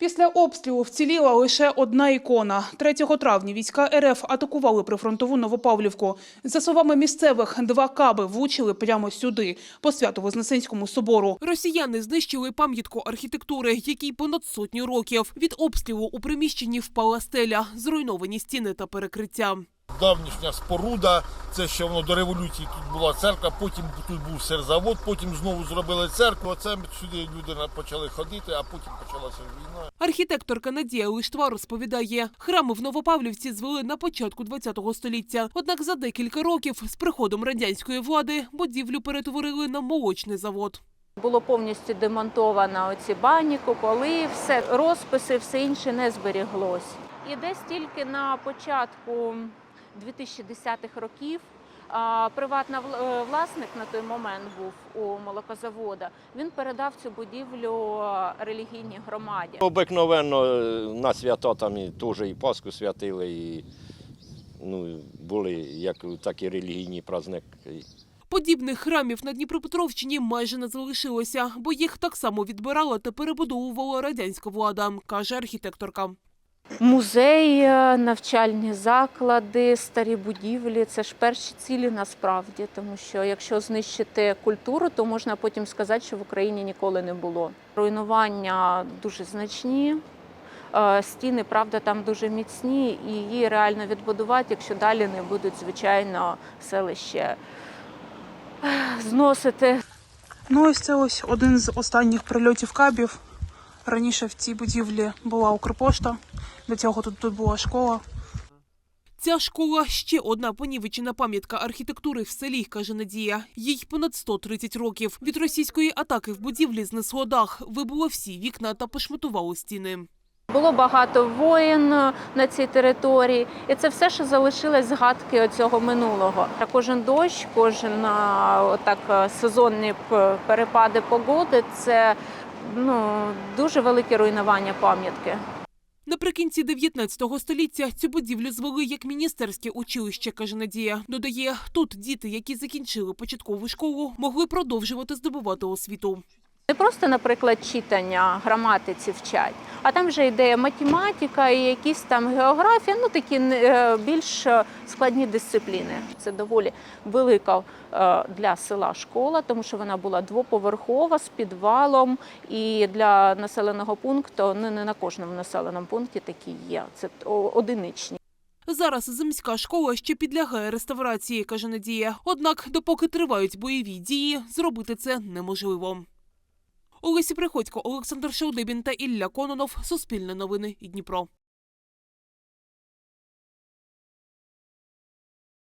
Після обстрілу вціліла лише одна ікона. 3 травня війська РФ атакували прифронтову Новопавлівку. За словами місцевих, два каби влучили прямо сюди, по Свято-Вознесенському собору. Росіяни знищили пам'ятку архітектури, якій понад сотню років. Від обстрілу у приміщенні впала стеля, зруйновані стіни та перекриття. Давнішня споруда. Це ще воно до революції тут була церква, потім тут був серзавод, потім знову зробили церкву. Оце сюди люди почали ходити, а потім почалася війна. Архітекторка Надія Лиштва розповідає, храми в Новопавлівці звели на початку ХХ століття. Однак за декілька років з приходом радянської влади будівлю перетворили на молочний завод. Було повністю демонтовано оці бані, куполи, все розписи, все інше не зберіглось. І десь тільки на початку 2010-х років приватний е, власник на той момент був у молокозавода. Він передав цю будівлю релігійній громаді. Обикновенно е, на свята там і теж і Пасху святили, і ну, були як такі релігійні праздники. Подібних храмів на Дніпропетровщині майже не залишилося, бо їх так само відбирала та перебудовувала радянська влада, каже архітекторка. Музей, е, навчальні заклади, старі будівлі це ж перші цілі насправді, тому що якщо знищити культуру, то можна потім сказати, що в Україні ніколи не було. Руйнування дуже значні. е, Стіни, правда, там дуже міцні, і її реально відбудувати, якщо далі не будуть, звичайно, селище зносити. Ну, ось це ось один з останніх прильотів кабів. Раніше в цій будівлі була Укрпошта, до цього тут, тут була школа. Ця школа ще одна понівечена пам'ятка архітектури в селі, каже Надія. Їй понад 130 років. Від російської атаки в будівлі знесло дах, вибуло всі вікна та пошматувало стіни. Було багато воїн е, на цій території, і це все, що залишилось згадки оцього минулого. Та Кожен дощ, кожен а, отак е, сезонні перепади погоди це ну дуже велике руйнування пам'ятки. Наприкінці 19 століття цю будівлю звели як міністерське училище, каже Надія. Додає, тут діти, які закінчили початкову школу, могли продовжувати здобувати освіту. Не просто, наприклад, читання граматиці вчать, а там вже йде математика і якісь там географія, ну такі е, більш складні дисципліни. Це доволі велика е, для села школа, тому що вона була двоповерхова з підвалом. І для населеного пункту ну, не на кожному населеному пункті такі є. Це одиничні. Зараз земська школа ще підлягає реставрації, каже Надія. Однак, допоки тривають бойові дії, зробити це неможливо. Олесі Приходько, Олександр Шаудибін та Ілля Кононов. Суспільне новини. Дніпро.